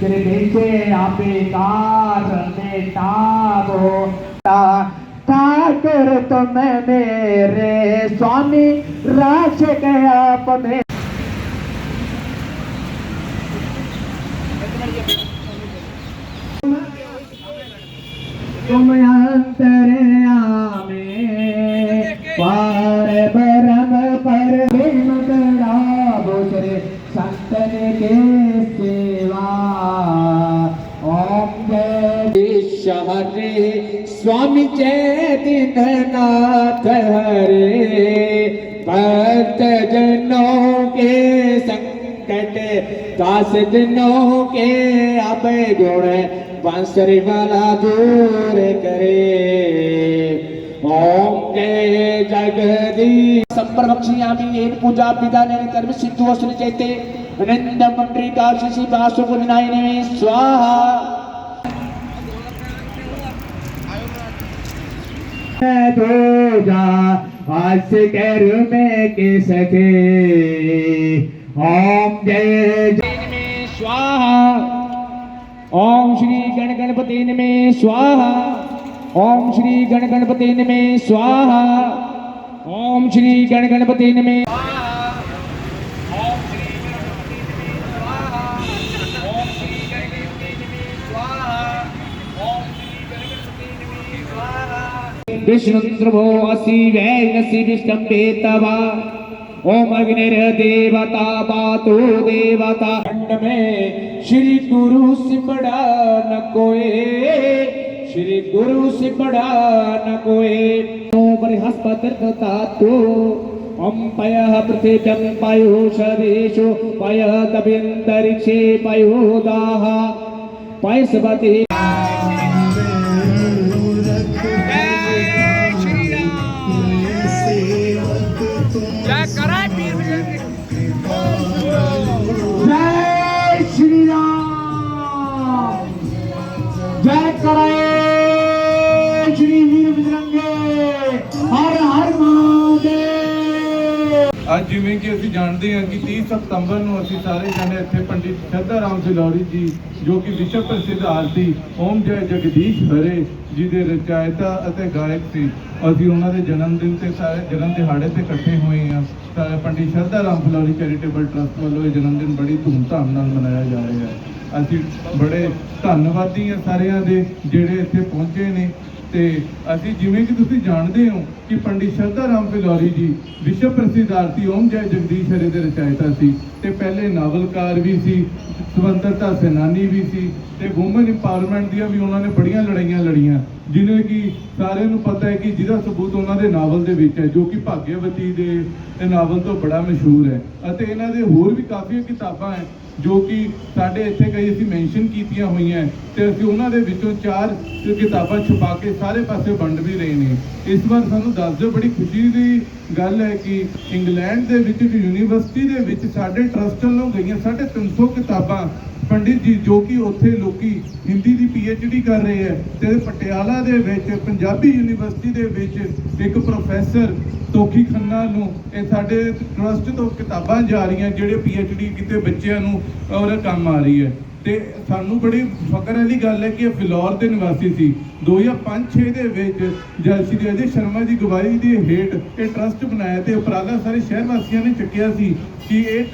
तेरे दिल आप बेकार बेताब हो। तो मेरे स्वामी राज गया आप में तुम अंतरे आमे, पार पर प्रेम करा संतन के स्वामी जय दीननाथ हरे भक्त जनों के संकट दास जनों के अब गुण बांसुरी वाला दूर करे ओम जय जगदीश संपर बक्षयामि येन पूजा विधानेन कर्म सिद्धो अस्ति चैते अनंद मंत्री काक्षसी बासु गुणनायने स्वाहा दूजा आज कर में के सके ओम जय जय में स्वाहा ओम श्री गण गणपति नमे स्वाहा ओम श्री गण गणपति नमे स्वाहा ओम श्री गण गणपति नमे विष्णुद्रभो असि वैनसि विष्टम्भे तव ओम अग्निर्देवता पातु देवता खंड में श्री गुरु से बड़ा न कोई श्री गुरु से बड़ा न कोई बृहस्पति तातु ओम पय पृथिव्यं पयो शरीषु पय तबिन्तरिक्षे पयोदाः पयस्पति ਅੱਜ ਜਿਵੇਂ ਕਿ ਅਸੀਂ ਜਾਣਦੇ ਹਾਂ ਕਿ 30 ਸਤੰਬਰ ਨੂੰ ਅਸੀਂ ਸਾਰੇ ਜਾਣੇ ਇੱਥੇ ਪੰਡਿਤ ਸ਼ਰਧਾ ਰਾਮ ਸਿਲੌਰੀ ਜੀ, ਜੋ ਕਿ ਵਿਸ਼ਵ ਪ੍ਰਸਿੱਧ ਆਰਤੀ, ਓਮ ਜੈ ਜਗਦੀਸ਼ ਹਰੇ ਜੀ ਦੇ ਰਚਾਇਤਾ ਅਤੇ ਗਾਇਕ ਸੀ। ਅਸੀਂ ਉਹਨਾਂ ਦੇ ਜਨਮ ਦਿਨ ਤੇ ਸਾਰੇ ਜਨਮ ਦਿਹਾੜੇ ਤੇ ਇਕੱਠੇ ਹੋਏ ਹਾਂ। ਸਾਰੇ ਪੰਡਿਤ ਸ਼ਰਧਾ ਰਾਮ ਫਲੋਰੀ ਚੈਰੀਟੇਬਲ ਟਰਸਟ ਵੱਲੋਂ ਇਹ ਜਨਮ ਦਿਨ ਬੜੀ ਧੂਮਧਾਮ ਨਾਲ ਮਨਾਇਆ ਜਾ ਰਿਹਾ ਹੈ। ਅਸੀਂ ਬੜੇ ਧੰਨਵਾਦੀ ਹਾਂ ਸਾਰਿਆਂ ਦੇ ਜਿਹੜੇ ਇੱਥੇ ਪਹੁੰਚੇ ਨੇ। ਤੇ ਅਸੀਂ ਜਿਵੇਂ ਕਿ ਤੁਸੀਂ ਜਾਣਦੇ ਹੋ ਕਿ ਪੰਡਿਤ ਸ਼ਰਧਾ ਰਾਮ ਫਿਲੌਰੀ ਜੀ ਵਿਸ਼ਵ ਪ੍ਰਸਿੱਧ ਆਰਤੀ ਓਮ ਜੈ ਜਗਦੀਸ਼ ਹਰੇ ਦੇ ਰਚਾਇਤਾ ਸੀ। ਤੇ ਪਹਿਲੇ ਨਾਵਲਕਾਰ ਵੀ ਸੀ, ਸੁਤੰਤਰਤਾ ਸੈਨਾਨੀ ਵੀ ਸੀ, ਤੇ ਔਮਨ ਇੰਪਾਵਰਮੈਂਟ ਦੀਆਂ ਵੀ ਉਹਨਾਂ ਨੇ ਬੜੀਆਂ ਲੜਾਈਆਂ ਲੜੀਆਂ, ਜਿਵੇਂ ਕਿ ਸਾਰਿਆਂ ਨੂੰ ਪਤਾ ਹੈ ਕਿ ਜਿਹਦਾ ਸਬੂਤ ਉਹਨਾਂ ਦੇ ਨਾਵਲ ਦੇ ਵਿੱਚ ਹੈ, ਜੋ ਕਿ ਭਾਗਿਆਵਤੀ ਦੇ ਨਾਵਲ ਤੋਂ ਬੜਾ ਮਸ਼ਹੂਰ ਹੈ। ਅਤੇ ਇਹਨਾਂ ਦੇ ਹੋਰ ਵੀ ਕਾਫੀ ਕਿਤਾਬਾਂ ਹੈ ਜੋ ਕਿ ਸਾਡੇ ਇੱਥੇ ਕਈ ਅਸੀਂ ਮੈਂਸ਼ਨ ਕੀਤੀਆਂ ਹੋਈਆਂ ਹੈ, ਤੇ ਅਸੀਂ ਉਹਨਾਂ ਦੇ ਵਿੱਚੋਂ ਚਾਰ ਕਿਤਾਬਾਂ ਛਪਾ ਕੇ ਸਾਰੇ ਪਾਸੇ ਵੰਡ ਵੀ ਰਹੇ ਨੇ। ਇਸ ਵਾਰ ਸਾਨੂੰ ਦੱਸ ਦਿਓ, ਬੜੀ ਖੁਸ਼ੀ ਦੀ ਗੱਲ ਹੈ ਕਿ ਇੰਗਲੈਂਡ ਦੇ ਵਿੱਚ, ਇੱਕ ਯੂਨੀਵਰਸਿਟੀ ਦੇ ਵਿੱਚ ਸਾਡੇ ਟਰਸਟ ਵੱਲੋਂ ਗਈਆਂ ਸਾਢੇ 300 ਕਿਤਾਬਾਂ ਪੰਡਿਤ ਜੀ, ਜੋ ਕਿ ਉੱਥੇ ਲੋਕੀ ਹਿੰਦੀ ਦੀ ਡੀ ਕਰ ਰਹੇ ਹੈ, ਤੇ ਪਟਿਆਲਾ ਦੇ ਵਿੱਚ, ਪੰਜਾਬੀ ਯੂਨੀਵਰਸਿਟੀ ਦੇ ਵਿੱਚ ਇੱਕ ਪ੍ਰੋਫੈਸਰ ਤੋਖੀ ਖੰਨਾ ਨੂੰ ਇਹ ਸਾਡੇ ਟਰਸਟ ਤੋਂ ਕਿਤਾਬਾਂ ਜਾ ਰਹੀਆਂ, ਜਿਹੜੇ ਡੀ ਕੀਤੇ ਬੱਚਿਆਂ ਨੂੰ ਔਰ ਕੰਮ ਆ ਰਹੀ ਹੈ। ਤੇ ਸਾਨੂੰ ਬੜੀ ਫਕਰ ਵਾਲੀ ਗੱਲ ਹੈ ਕਿ ਇਹ ਫਿਲੌਰ ਦੇ ਨਿਵਾਸੀ ਸੀ। 2005-6 ਦੇ ਵਿੱਚ ਜਦ ਸ਼੍ਰੀ ਅਜੇ ਸ਼ਰਮਾ ਜੀ ਗਵਾਹੀ ਦੀ ਹੇਠ ਇਹ ਟਰਸਟ ਬਣਾਇਆ ਤੇ ਉਪਰਾਲਾ ਸਾਰੇ ਸ਼ਹਿਰ ਵਾਸੀਆਂ ਨੇ ਚੱਕਿਆ ਸੀ ਕਿ ਇਹ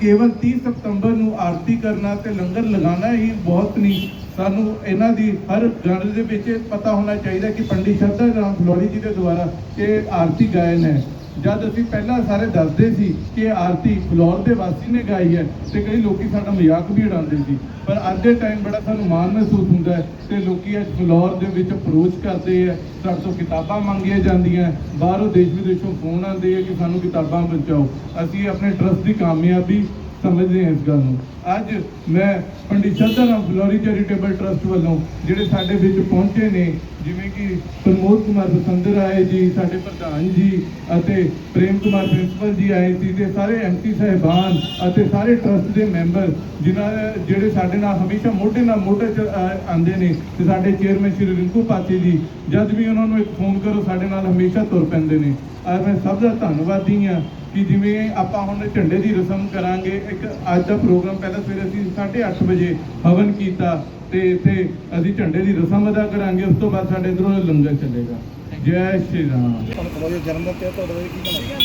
ਕੇਵਲ 30 ਸਤੰਬਰ ਨੂੰ ਆਰਤੀ ਕਰਨਾ ਤੇ ਲੰਗਰ ਲਗਾਉਣਾ ਹੀ ਬਹੁਤ ਨਹੀਂ। ਸਾਨੂੰ ਇਹਨਾਂ ਦੀ ਹਰ ਗੱਲ ਦੇ ਵਿੱਚ ਪਤਾ ਹੋਣਾ ਚਾਹੀਦਾ ਕਿ ਪੰਡਿਤ ਸ਼ਰਧਾ ਰਾਮ ਫਲੋਰੀ ਜੀ ਦੇ ਦੁਆਰਾ ਇਹ ਆਰਤੀ ਗਾਇਨ ਹੈ। ਜਦ ਅਸੀਂ ਪਹਿਲਾਂ ਸਾਰੇ ਦੱਸਦੇ ਸੀ ਕਿ ਇਹ ਆਰਤੀ ਫਲੋਰ ਦੇ ਵਾਸੀ ਨੇ ਗਾਈ ਹੈ ਤੇ ਕਈ ਲੋਕੀ ਸਾਡਾ ਮਜ਼ਾਕ ਵੀ ਉਡਾਉਂਦੇ ਸੀ। ਪਰ ਅੱਜ ਦੇ ਟਾਈਮ ਬੜਾ ਸਾਨੂੰ ਮਾਣ ਮਹਿਸੂਸ ਹੁੰਦਾ ਹੈ ਤੇ ਲੋਕੀ ਅੱਜ ਫਲੋਰ ਦੇ ਵਿੱਚ ਅਪਰੋਚ ਕਰਦੇ ਆ ਸਾਡੇ ਤੋਂ ਕਿਤਾਬਾਂ ਮੰਗੀਆਂ ਜਾਂਦੀਆਂ ਬਾਹਰੋਂ ਦੇਸ਼ ਵਿਦੇਸ਼ੋਂ ਫੋਨ ਆਉਂਦੇ ਆ ਕਿ ਸਾਨੂੰ ਕਿਤਾਬਾਂ ਪਹੁੰਚਾਓ ਅਸੀਂ ਆਪਣੇ ਟਰਸਟ ਦੀ ਕਾਮਯਾਬੀ ਸਮਝਦੇ ਹਾਂ ਇਸ ਗੱਲ ਨੂੰ। ਅੱਜ ਮੈਂ ਪੰਡਿਤ ਸ਼ਰਧਾ ਰਾਮ ਫਲੋਰੀ ਚੈਰੀਟੇਬਲ ਟਰਸਟ ਵੱਲੋਂ ਜਿਹੜੇ ਸਾਡੇ ਵਿੱਚ ਪਹੁੰਚੇ ਨੇ ਜਿਵੇਂ ਕਿ ਪ੍ਰਮੋਦ ਕੁਮਾਰ ਬਸੰਦਰ ਆਏ ਜੀ, ਸਾਡੇ ਪ੍ਰਧਾਨ ਜੀ ਅਤੇ ਪ੍ਰੇਮ ਕੁਮਾਰ ਪ੍ਰਿੰਸੀਪਲ ਜੀ ਆਏ ਸੀ ਤੇ ਸਾਰੇ ਐਮਪੀ ਸਾਹਿਬਾਨ ਅਤੇ ਸਾਰੇ ਟਰਸਟ ਦੇ ਮੈਂਬਰ ਜਿਨ੍ਹਾਂ, ਜਿਹੜੇ ਸਾਡੇ ਨਾਲ ਹਮੇਸ਼ਾ ਮੋਢੇ ਨਾਲ ਮੋਢੇ ਚ ਆਉਂਦੇ ਨੇ ਤੇ ਸਾਡੇ ਚੇਅਰਮੈਨ ਸ਼੍ਰੀ ਰਿੰਕੂ ਪਾਤੀ ਜੀ, ਜਦ ਵੀ ਉਹਨਾਂ ਨੂੰ ਇੱਕ ਫੋਨ ਕਰੋ ਸਾਡੇ ਨਾਲ ਹਮੇਸ਼ਾ ਤੁਰ ਪੈਂਦੇ ਨੇ। ਔਰ ਮੈਂ ਸਭ ਦਾ ਧੰਨਵਾਦੀ ਹਾਂ ਕਿ ਜਿਵੇਂ ਆਪਾਂ ਹੁਣ ਝੰਡੇ ਦੀ ਰਸਮ ਕਰਾਂਗੇ, ਇੱਕ ਅੱਜ ਦਾ ਪ੍ਰੋਗਰਾਮ ਪਹਿਲਾਂ ਸਵੇਰੇ ਅਸੀਂ 8:30 ਵਜੇ ਹਵਨ ਕੀਤਾ ਤੇ ਇੱਥੇ ਅਸੀਂ ਝੰਡੇ ਦੀ ਰਸਮ ਅਦਾ ਕਰਾਂਗੇ, ਉਸ ਤੋਂ ਬਾਅਦ ਸਾਡੇ ਇਧਰੋਂ ਲੰਗਰ ਚੱਲੇਗਾ। ਜੈ ਸ਼੍ਰੀ ਰਾਮ। ਤੁਹਾਨੂੰ ਜਨਮ ਦਿਨ ਤੇ ਤੁਹਾਡੇ ਕੀ ਕਹਿਣਾ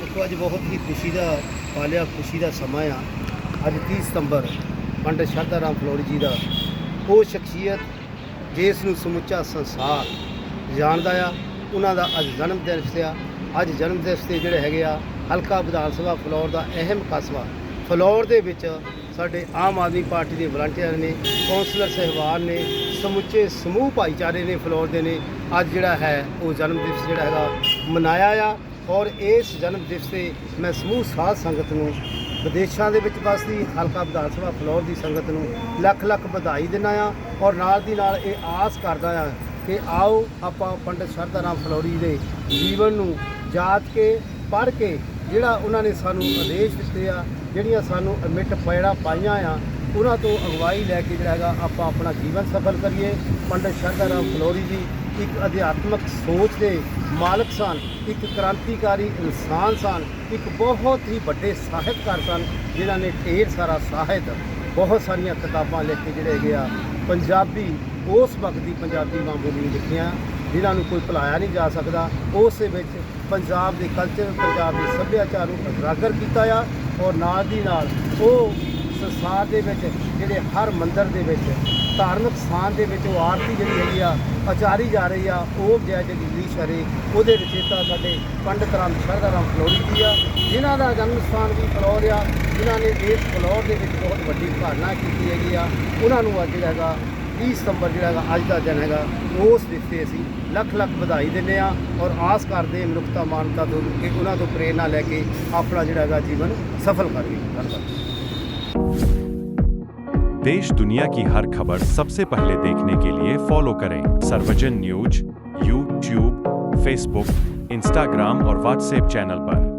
ਦੇਖੋ, ਅੱਜ ਬਹੁਤ ਹੀ ਖੁਸ਼ੀ ਦਾ, ਪਾਲਿਆ ਖੁਸ਼ੀ ਦਾ ਸਮਾਂ ਆ। ਅੱਜ 30 ਸਤੰਬਰ, ਪੰਡਿਤ ਸ਼ਰਧਾ ਰਾਮ ਫਲੋਰੀ ਜੀ ਦਾ ਉਹ ਸ਼ਖਸੀਅਤ ਜਿਸ ਨੂੰ ਸਮੁੱਚਾ ਸੰਸਾਰ ਜਾਣਦਾ ਆ। ਉਹਨਾਂ ਦਾ ਅੱਜ ਜਨਮ ਦਿਵਸ ਆ। ਅੱਜ ਜਨਮ ਦਿਵਸ ਤੇ ਜਿਹੜੇ ਹੈਗੇ ਆ, ਹਲਕਾ ਵਿਧਾਨ ਸਭਾ ਫਲੋਰ ਦਾ ਅਹਿਮ ਕਸਬਾ। ਫਲੋਰ ਦੇ ਵਿੱਚ ਸਾਡੇ ਆਮ ਆਦਮੀ ਪਾਰਟੀ ਦੇ ਵਲੰਟੀਅਰ ਨੇ, ਕੌਂਸਲਰ ਸਹਿਬਾਨ ਨੇ, ਸਮੁੱਚੇ ਸਮੂਹ ਭਾਈਚਾਰੇ ਨੇ ਫਲੋਰ ਦੇ ਨੇ, ਅੱਜ ਜਿਹੜਾ ਹੈ ਉਹ ਜਨਮ ਦਿਵਸ ਜਿਹੜਾ ਹੈਗਾ ਮਨਾਇਆ ਆ। ਔਰ ਇਸ ਜਨਮ ਦਿਵਸ ਤੇ ਮੈਂ ਸਮੂਹ ਸਾਧ ਸੰਗਤ ਨੂੰ ਵਿਦੇਸ਼ਾਂ ਦੇ ਵਿੱਚ ਵਸਦੀ, ਹਲਕਾ ਵਿਧਾਨ ਸਭਾ ਫਲੋਰ ਦੀ ਸੰਗਤ ਨੂੰ ਲੱਖ ਲੱਖ ਵਧਾਈ ਦਿੰਦਾ ਆ। ਔਰ ਨਾਲ ਦੀ ਨਾਲ ਇਹ ਆਸ ਕਰਦਾ ਆ ਕਿ ਆਓ ਆਪਾਂ ਪੰਡਿਤ ਸ਼ਰਧਾ ਰਾਮ ਫਲੋਰੀ ਦੇ ਜੀਵਨ ਨੂੰ ਜਾਤ ਕੇ, ਪੜ੍ਹ ਕੇ ਜਿਹੜਾ ਉਹਨਾਂ ਨੇ ਸਾਨੂੰ ਆਦੇਸ਼ ਦਿੱਤੇ ਆ ਜਿਹੜੀਆਂ ਸਾਨੂੰ ਮਿੱਟ ਪੈੜਾ ਪਾਈਆਂ ਆ, ਉਹਨਾਂ ਤੋਂ ਅਗਵਾਈ ਲੈ ਕੇ ਜਿਹੜਾ ਹੈਗਾ ਆਪਾਂ ਆਪਣਾ ਜੀਵਨ ਸਫਲ ਕਰੀਏ। ਪੰਡਿਤ ਸ਼ਰਧਾ ਰਾਮ ਫਲੋਰੀ ਜੀ ਇੱਕ ਅਧਿਆਤਮਕ ਸੋਚ ਦੇ ਮਾਲਕ ਸਨ, ਇੱਕ ਕ੍ਰਾਂਤੀਕਾਰੀ ਇਨਸਾਨ ਸਨ, ਇੱਕ ਬਹੁਤ ਹੀ ਵੱਡੇ ਸਾਹਿਤਕਾਰ ਸਨ, ਜਿਨ੍ਹਾਂ ਨੇ ਢੇਰ ਸਾਰਾ ਸਾਹਿਤ, ਬਹੁਤ ਸਾਰੀਆਂ ਕਿਤਾਬਾਂ ਲਿਖ ਕੇ ਜਿਹੜੇ ਹੈਗੇ ਆ, ਪੰਜਾਬੀ, ਉਸ ਵਕਤ ਦੀ ਪੰਜਾਬੀ ਮਾਂ ਬੋਲੀ ਲਿਖੀਆਂ, ਜਿਨ੍ਹਾਂ ਨੂੰ ਕੋਈ ਭੁਲਾਇਆ ਨਹੀਂ ਜਾ ਸਕਦਾ। ਉਸ ਦੇ ਵਿੱਚ ਪੰਜਾਬ ਦੇ ਕਲਚਰ ਪੰਜਾਬ ਦੇ ਸੱਭਿਆਚਾਰ ਨੂੰ ਉਜਾਗਰ ਕੀਤਾ ਆ। ਔਰ ਨਾਲ ਦੀ ਨਾਲ ਉਹ ਸੰਸਾਰ ਦੇ ਵਿੱਚ ਜਿਹੜੇ ਹਰ ਮੰਦਰ ਦੇ ਵਿੱਚ, ਧਾਰਮਿਕ ਸਥਾਨ ਦੇ ਵਿੱਚ ਉਹ ਆਰਤੀ ਜਿਹੜੀ ਹੈਗੀ ਆ ਅਚਾਰੀ ਜਾ ਰਹੀ ਆ, ਉਹ ਜੈ ਜਗਦੀਸ਼ ਹਰੇ, ਉਹਦੇ ਰਚੇਤਾ ਸਾਡੇ ਪੰਡਿਤ ਰਾਮ ਸ਼ਰਧਾ ਰਾਮ ਫਲੋਰੀ ਜੀ ਆ, ਜਿਨ੍ਹਾਂ ਦਾ ਜਨਮ ਸਥਾਨ ਵੀ ਫਲੋਰ ਆ, ਜਿਨ੍ਹਾਂ ਨੇ ਇਸ ਫਲੋਰ ਦੇ ਵਿੱਚ ਬਹੁਤ ਵੱਡੀ ਭਾਰਨਾ ਕੀਤੀ ਹੈਗੀ ਆ, ਉਹਨਾਂ ਨੂੰ ਅੱਜ ਹੈਗਾ 30 ਸਤੰਬਰ ਜਿਹੜਾ ਹੈਗਾ ਅੱਜ ਦਾ ਦਿਨ ਹੈਗਾ ਉਸ ਦਿਨ ਤੇ ਅਸੀਂ ਲੱਖ ਲੱਖ ਵਧਾਈ ਦਿੰਦੇ ਆ ਔਰ ਆਸ ਕਰਦੇ ਹਾਂ ਮਨੁੱਖਤਾ ਮਾਨਵਤਾ ਤੋਂ ਕਿ ਉਹਨਾਂ ਤੋਂ ਪ੍ਰੇਰਣਾ ਲੈ ਕੇ ਆਪਣਾ ਜਿਹੜਾ ਹੈਗਾ ਜੀਵਨ ਸਫਲ ਕਰੀਏ ਧੰਨਵਾਦ देश दुनिया की हर खबर सबसे पहले देखने के लिए फॉलो करें Sarvajan news YouTube Facebook Instagram और व्हाट्सएप चैनल पर